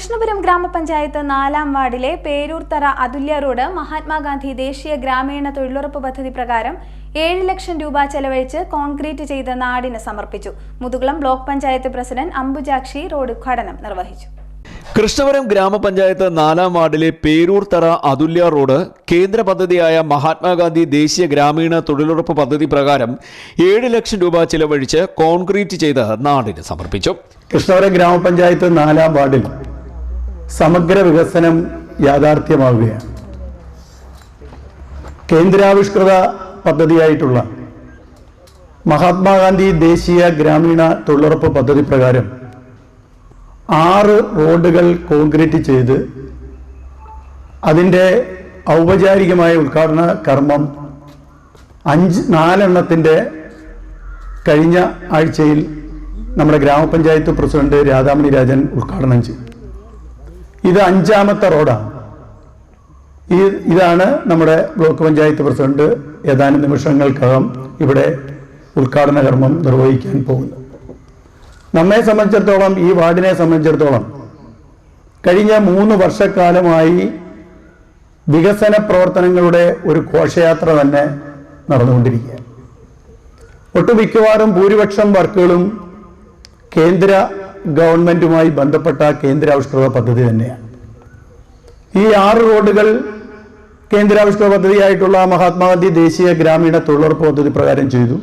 കൃഷ്ണപുരം ഗ്രാമപഞ്ചായത്ത് നാലാം വാർഡിലെ പേരൂർത്തറ അതുല്യ റോഡ് മഹാത്മാഗാന്ധി ദേശീയ ഗ്രാമീണ തൊഴിലുറപ്പ് പദ്ധതി പ്രകാരം ഏഴ് ലക്ഷം രൂപ ചെലവഴിച്ച് കോൺക്രീറ്റ് ചെയ്ത് നാടിന് സമർപ്പിച്ചു. Muthukulam block panchayat president Ambujakshi road ഉദ്ഘാടനം നിർവഹിച്ചു. കൃഷ്ണപുരം ഗ്രാമപഞ്ചായത്ത് നാലാം വാർഡിലെ പേരൂർത്തറ അതുല്യ റോഡ് കേന്ദ്ര പദ്ധതിയായ മഹാത്മാഗാന്ധി ദേശീയ ഗ്രാമീണ തൊഴിലുറപ്പ് പദ്ധതി പ്രകാരം ഏഴ് ലക്ഷം രൂപ ചെലവഴിച്ച് കോൺക്രീറ്റ് ചെയ്ത് നാടിന് സമർപ്പിച്ചു. കൃഷ്ണപുരം ഗ്രാമപഞ്ചായത്ത് നാലാം വാർഡിൽ സമഗ്ര വികസനം യാഥാർത്ഥ്യമാവുകയാണ്. കേന്ദ്രാവിഷ്കൃത പദ്ധതിയായിട്ടുള്ള മഹാത്മാഗാന്ധി ദേശീയ ഗ്രാമീണ തൊഴിലുറപ്പ് പദ്ധതി പ്രകാരം ആറ് റോഡുകൾ കോൺക്രീറ്റ് ചെയ്ത് അതിന്റെ ഔപചാരികമായ ഉദ്ഘാടന കർമ്മം അഞ്ച് നാലെണ്ണത്തിന്റെ കഴിഞ്ഞ ആഴ്ചയിൽ നമ്മുടെ ഗ്രാമപഞ്ചായത്ത് പ്രസിഡന്റ് രാധാമണി രാജൻ ഉദ്ഘാടനം ചെയ്തു. ഇത് അഞ്ചാമത്തെ റോഡാണ്. ഈ ഇതാണ് നമ്മുടെ ബ്ലോക്ക് പഞ്ചായത്ത് പ്രസിഡന്റ് ഏതാനും നിമിഷങ്ങൾക്കകം ഇവിടെ ഉദ്ഘാടന കർമ്മം നിർവഹിക്കാൻ പോകുന്നത് നമ്മെ സംബന്ധിച്ചിടത്തോളം ഈ വാർഡിനെ സംബന്ധിച്ചിടത്തോളം കഴിഞ്ഞ മൂന്ന് വർഷക്കാലമായി വികസന പ്രവർത്തനങ്ങളുടെ ഒരു ഘോഷയാത്ര തന്നെ നടന്നുകൊണ്ടിരിക്കുക ഒട്ടുമിക്കവാറും ഭൂരിപക്ഷം വർക്കുകളും കേന്ദ്ര ഗവൺമെന്റുമായി ബന്ധപ്പെട്ട കേന്ദ്രാവിഷ്കൃത പദ്ധതി തന്നെയാണ്. ഈ ആറ് റോഡുകൾ കേന്ദ്രാവിഷ്കൃത പദ്ധതിയായിട്ടുള്ള മഹാത്മാഗാന്ധി ദേശീയ ഗ്രാമീണ തൊഴിലുറപ്പ് പദ്ധതി പ്രകാരം ചെയ്തു.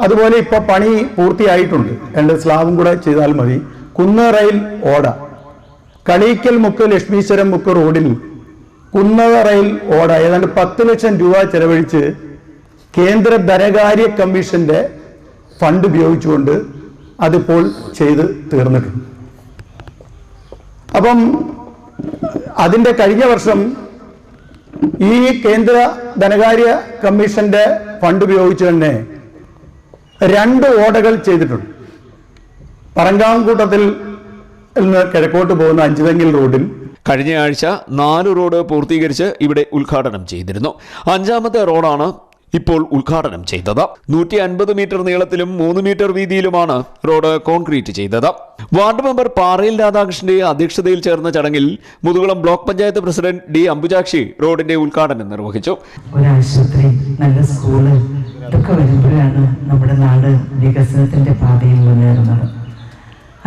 അതുപോലെ ഇപ്പോൾ പണി പൂർത്തിയായിട്ടുണ്ട്. രണ്ട് സ്ലാബും കൂടെ ചെയ്താൽ മതി. കുന്ന് റെയിൽ ഓട. കളീക്കൽ മുക്ക് ലക്ഷ്മീശ്വരം മുക്ക് റോഡിൽ കുന്നറയിൽ ഓട. ഏതാണ്ട് പത്ത് ലക്ഷം രൂപ ചെലവഴിച്ച് കേന്ദ്ര ധനകാര്യ കമ്മീഷന്റെ ഫണ്ട് ഉപയോഗിച്ചുകൊണ്ട് അതിപ്പോൾ ചെയ്ത് തീർന്നിട്ടുണ്ട്. അപ്പം അതിന്റെ കഴിഞ്ഞ വർഷം ഈ കേന്ദ്ര ധനകാര്യ കമ്മീഷന്റെ ഫണ്ട് ഉപയോഗിച്ച് തന്നെ രണ്ട് ഓടകൾ ചെയ്തിട്ടുണ്ട്. പറങ്കാംകൂട്ടത്തിൽ നിന്ന് കിഴക്കോട്ട് പോകുന്ന അഞ്ചുതെങ്ങിൽ റോഡിൽ. കഴിഞ്ഞ ആഴ്ച നാല് റോഡ് പൂർത്തീകരിച്ച് ഇവിടെ ഉദ്ഘാടനം ചെയ്തിരുന്നു. അഞ്ചാമത്തെ റോഡാണ് ഇപ്പോൾ ഉദ്ഘാടനം ചെയ്തത്. നൂറ്റി അൻപത് മീറ്റർ നീളത്തിലും മൂന്ന് മീറ്റർ വീതിയിലുമാണ് റോഡ് കോൺക്രീറ്റ് ചെയ്തത്. വാർഡ് മെമ്പർ പാറയിൽ രാധാകൃഷ്ണന്റെ അധ്യക്ഷതയിൽ ചേർന്ന ചടങ്ങിൽ Muthukulam block panchayat president D Ambujakshi റോഡിന്റെ ഉദ്ഘാടനം നിർവഹിച്ചു. നല്ല സ്കൂൾ ഇതൊക്കെ വരുമ്പോഴാണ് നമ്മുടെ നാട് വികസനത്തിന്റെ പാതയിൽ മുന്നേറുന്നത്.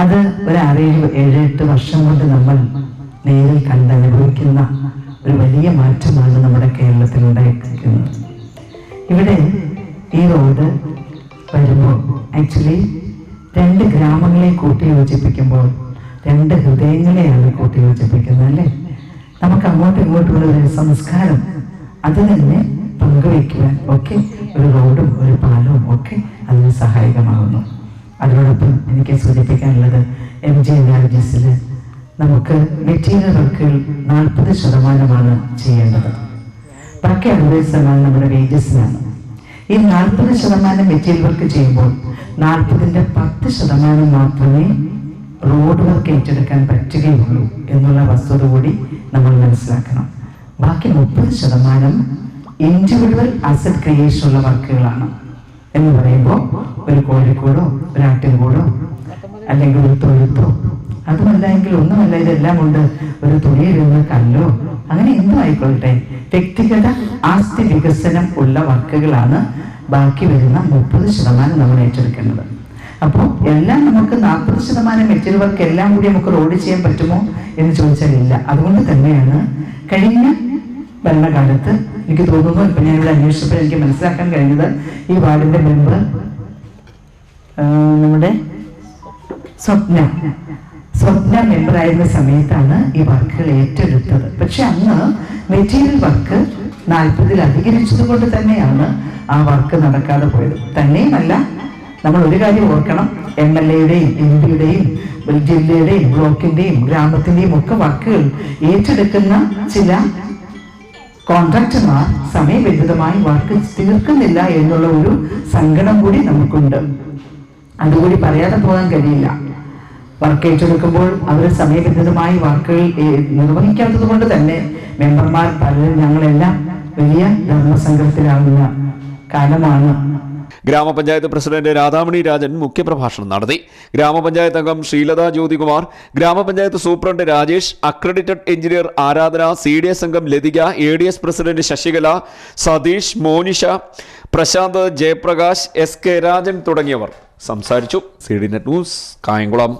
അത് ഒരു ആറേഴ് ഏഴ് എട്ട് വർഷം കൊണ്ട് നമ്മൾ നേരിൽ കണ്ടനുഭവിക്കുന്ന ഒരു വലിയ മാറ്റമാണ് നമ്മുടെ കേരളത്തിൽ ഉണ്ടായിരിക്കുന്നത്. ഇവിടെ ഈ റോഡ് വരുമ്പോൾ ആക്ച്വലി രണ്ട് ഗ്രാമങ്ങളെ കൂട്ടി യോജിപ്പിക്കുമ്പോൾ രണ്ട് ഹൃദയങ്ങളെയാണ് കൂട്ടി യോജിപ്പിക്കുന്നത് അല്ലേ? നമുക്ക് അങ്ങോട്ടും ഇങ്ങോട്ടുമുള്ള ഒരു സംസ്കാരം അത് തന്നെ പങ്കുവയ്ക്കുവാൻ ഒക്കെ ഒരു റോഡും ഒരു പാലവും ഒക്കെ അതിന് സഹായകമാകുന്നു. അതോടൊപ്പം എനിക്ക് സൂചിപ്പിക്കാനുള്ളത് എം ജി എൻആർജിസിൽ നമുക്ക് മെറ്റീരിയൽ വർക്കുകൾ നാൽപ്പത് ശതമാനമാണ് ചെയ്യേണ്ടത്. ബാക്കി അറുപത് ശതമാനം നമ്മുടെ വേജസിനാണ് ഈ നാൽപ്പത് ശതമാനം മെറ്റീരിയൽ വർക്ക് ചെയ്യുമ്പോൾ നാൽപ്പതിന്റെ പത്ത് ശതമാനം മാത്രമേ റോഡ് വർക്ക് ഏറ്റെടുക്കാൻ പറ്റുകയുള്ളൂ എന്നുള്ള വസ്തുത കൂടി നമ്മൾ മനസ്സിലാക്കണം. ബാക്കി മുപ്പത് ശതമാനം ഇൻഡിവിജ്വൽ അസറ്റ് ക്രിയേഷൻ ഉള്ള വർക്കുകളാണ് എന്ന് പറയുമ്പോൾ ഒരു കോഴിക്കോടോ ഒരു ആട്ടിൻകൂടോ അല്ലെങ്കിൽ ഒരു തൊഴുത്തോ അതുമല്ല എങ്കിൽ ഒന്നുമല്ല ഇതെല്ലാം ഉണ്ട് ഒരു തുണിയിടുന്ന കല്ലോ. അങ്ങനെ എന്തും ആയിക്കൊള്ളട്ടെ. വ്യക്തിഗത ആസ്തി വികസനം ഉള്ള വർക്കുകളാണ് ബാക്കി വരുന്ന മുപ്പത് ശതമാനം നമ്മൾ ഏറ്റെടുക്കേണ്ടത്. അപ്പോൾ എല്ലാം നമുക്ക് നാൽപ്പത് ശതമാനം മെറ്റീരിയൽ വർക്ക് എല്ലാം കൂടി നമുക്ക് റോഡ് ചെയ്യാൻ പറ്റുമോ എന്ന് ചോദിച്ചാൽ ഇല്ല. അതുകൊണ്ട് തന്നെയാണ് കഴിഞ്ഞ ഭരണകാലത്ത് എനിക്ക് തോന്നുന്നു ഇപ്പൊ ഞാൻ ഇവിടെ അന്വേഷിച്ചപ്പോൾ എനിക്ക് മനസ്സിലാക്കാൻ കഴിഞ്ഞത് ഈ വാർഡിന്റെ മെമ്പർ നമ്മുടെ സ്വപ്ന. സ്വപ്ന എന്തായിരുന്ന സമയത്താണ് ഈ വർക്കുകൾ ഏറ്റെടുത്തത്. പക്ഷെ അന്ന് മെറ്റീരിയൽ വർക്ക് നാൽപ്പതിൽ അധികരിച്ചത് കൊണ്ട് തന്നെയാണ് ആ വർക്ക് നടക്കാതെ പോയത്. തന്നെയുമല്ല നമ്മൾ ഒരു കാര്യം ഓർക്കണം. എം എൽ എയുടെയും എം പിയുടെയും ജില്ലയുടെയും ബ്ലോക്കിന്റെയും ഗ്രാമത്തിന്റെയും ഒക്കെ വർക്കുകൾ ഏറ്റെടുക്കുന്ന ചില കോൺട്രാക്ടർമാർ സമയബന്ധിതമായി വർക്ക് തീർക്കുന്നില്ല എന്നുള്ള ഒരു സങ്കടം കൂടി നമുക്കുണ്ട്. അതുകൂടി പറയാതെ പോകാൻ കഴിയില്ല. വർക്ക് ഏറ്റെടുക്കുമ്പോൾ അവർ സമയബന്ധിതമായി വർക്കുകൾ നിർവഹിക്കാത്തത് കൊണ്ട് തന്നെ മെമ്പർമാർ പലരും ഞങ്ങളെല്ലാം വലിയ ധർമ്മസംഘത്തിലാകുന്ന കാലമാണ്. ഗ്രാമപഞ്ചായത്ത് പ്രസിഡന്റ് രാധാമണി രാജൻ മുഖ്യപ്രഭാഷണം നടത്തി. ഗ്രാമപഞ്ചായത്ത് അംഗം ശ്രീലത ജ്യോതികുമാർ ഗ്രാമപഞ്ചായത്ത് superintendent Rajesh accredited engineer Aradhana C D S അംഗം Lathika A D S president Sasikala Satheesh Monisha Prashanth Jayaprakash S K Rajan തുടങ്ങിയവർ സംസാരിച്ചു. C D net news Kayamkulam.